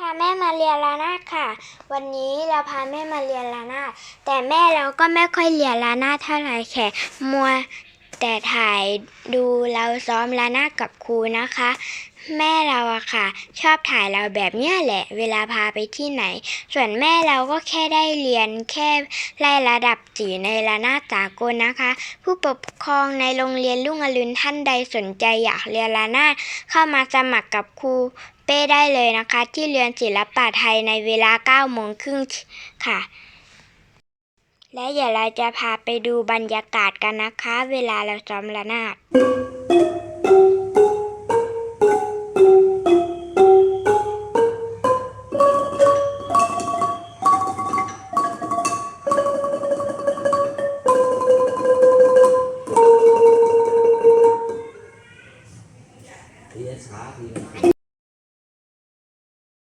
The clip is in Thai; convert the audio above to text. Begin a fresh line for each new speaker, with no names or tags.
พาแม่มาเรียนละนาดค่ะ วันนี้เราพาแม่มาเรียนละนาดแต่แม่เราก็ไม่ค่อยเรียนละนาดเท่าไหร่แค่มัว แต่ถ่ายดูเราซ้อมระนาดกับครูนะคะ แม่เราอะค่ะ ชอบถ่ายเราแบบเนี้ยแหละ เวลาพาไปที่ไหน ส่วนแม่เราก็แค่ได้เรียนแค่ไล่ระดับจีในระนาดสากลนะคะ ผู้ปกครองในโรงเรียนรุ่งอรุณท่านใดสนใจอยากเรียนระนาดเข้ามาสมัครกับครูเป้ได้เลยนะคะ ที่เรียนศิลปะไทยในเวลา9โมงครึ่งค่ะ และเดี๋ยวเราจะพาไปดูบรรยากาศกันนะคะ เวลาเราซ้อมระนาดเรียนช้าที